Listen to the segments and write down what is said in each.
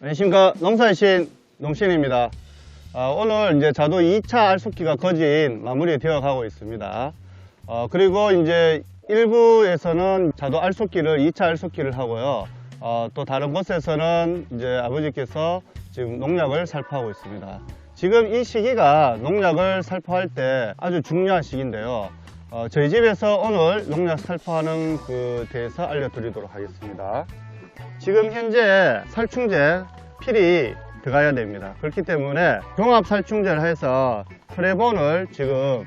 안녕하십니까. 농사의 신 농신입니다. 아, 오늘 이제 자도 2차 알속기가 거진 마무리 되어 가고 있습니다. 어, 그리고 이제 일부에서는 자도 알속기를 2차 알속기를 하고요. 어, 또 다른 곳에서는 이제 아버지께서 지금 농약을 살포하고 있습니다. 지금 이 시기가 농약을 살포할 때 아주 중요한 시기인데요. 어, 저희 집에서 오늘 농약 살포하는 그 대해서 알려드리도록 하겠습니다 지금 현재 살충제 필이 들어가야 됩니다. 그렇기 때문에 종합 살충제를 해서 트레본을 지금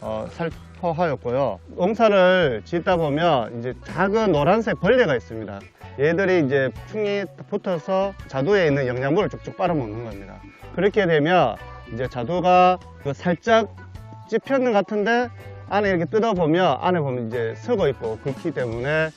어, 살포하였고요. 농사를 짓다 보면 이제 작은 노란색 벌레가 있습니다. 얘들이 이제 충이 붙어서 자두에 있는 영양분을 쭉쭉 빨아먹는 겁니다. 그렇게 되면 이제 자두가 그 살짝 찝혔는 것 같은데 안에 이렇게 뜯어보면 안에 보면 이제 썩어 있고 그렇기 때문에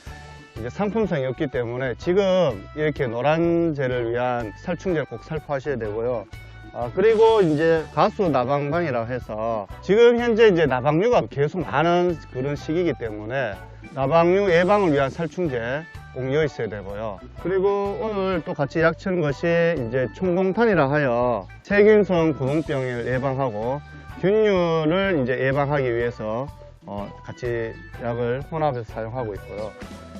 이제 상품성이 없기 때문에 지금 이렇게 노란재를 위한 살충제를 꼭 살포하셔야 되고요. 아, 그리고 이제 가수 나방방이라고 해서 지금 현재 이제 나방류가 계속 많은 그런 시기이기 때문에 나방류 예방을 위한 살충제 꼭 넣어 있어야 되고요. 그리고 오늘 또 같이 약 치는 것이 이제 총공탄이라 하여 세균성 구멍병을 예방하고 균류를 이제 예방하기 위해서 어, 같이 약을 혼합해서 사용하고 있고요.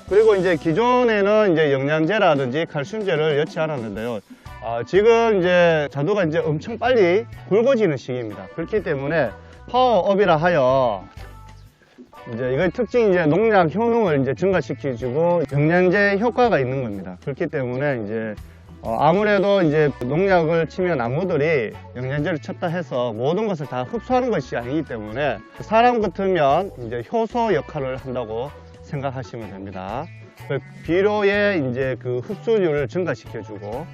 그리고 이제 기존에는 이제 영양제라든지 칼슘제를 넣지 않았는데요. 아, 지금 이제 자두가 이제 엄청 빨리 굵어지는 시기입니다. 그렇기 때문에 파워업이라 하여 이제 이거 특징이 이제 농약 효능을 이제 증가시켜주고 영양제 효과가 있는 겁니다. 그렇기 때문에 이제 어, 아무래도 이제 농약을 치면 나무들이 영양제를 쳤다 해서 모든 것을 다 흡수하는 것이 아니기 때문에 사람 같으면 이제 효소 역할을 한다고 생각하시면 됩니다. 그 비료의 이제 그 흡수율을 증가시켜주고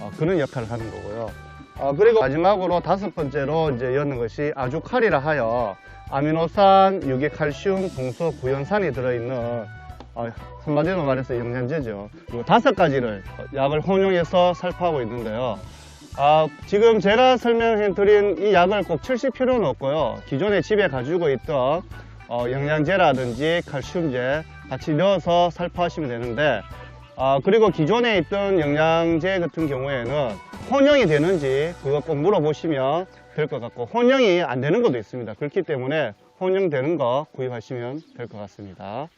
어, 그런 역할을 하는 거고요. 어, 그리고 마지막으로 다섯 번째로 이제 여는 것이 아주칼이라 하여 아미노산, 유기칼슘, 동소, 구연산이 들어있는 어, 한마디로 말해서 영양제죠. 그리고 다섯 가지를 약을 혼용해서 살포하고 있는데요. 아, 지금 제가 설명해 드린 이 약을 꼭 치실 필요는 없고요. 기존에 집에 가지고 있던 어, 영양제라든지 칼슘제 같이 넣어서 살포하시면 되는데 아, 그리고 기존에 있던 영양제 같은 경우에는 혼용이 되는지 그거 꼭 물어보시면 될 것 같고 혼용이 안 되는 것도 있습니다. 그렇기 때문에 혼용되는 거 구입하시면 될 것 같습니다.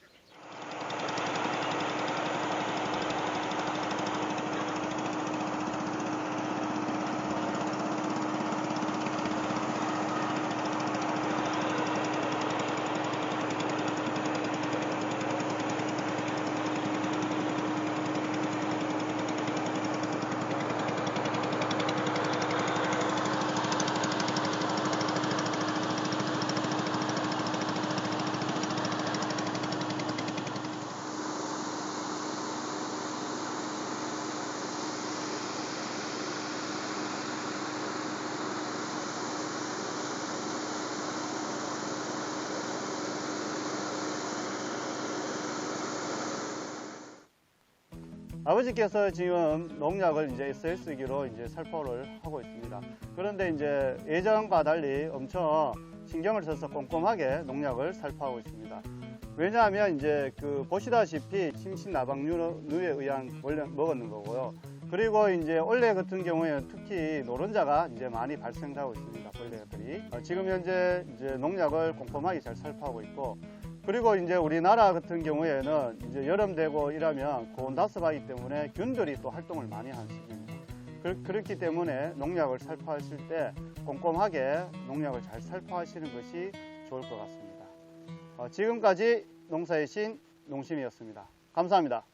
아버지께서 지금 농약을 이제 SS기로 이제 살포를 하고 있습니다. 그런데 이제 예전과 달리 엄청 신경을 써서 꼼꼼하게 농약을 살포하고 있습니다. 왜냐하면 이제 그 보시다시피 심신나방류에 의한 원래 먹었는 거고요. 그리고 이제 원래 같은 경우에는 특히 노른자가 이제 많이 발생하고 있습니다. 벌레들이 어, 지금 현재 이제 농약을 꼼꼼하게 잘 살포하고 있고 그리고 이제 우리나라 같은 경우에는 이제 여름 되고 이러면 고온다습하기 때문에 균들이 또 활동을 많이 하는 시기입니다. 그, 그렇기 때문에 농약을 살포하실 때 꼼꼼하게 농약을 잘 살포하시는 것이 좋을 것 같습니다. 어, 지금까지 농사의 신 농심이었습니다. 감사합니다.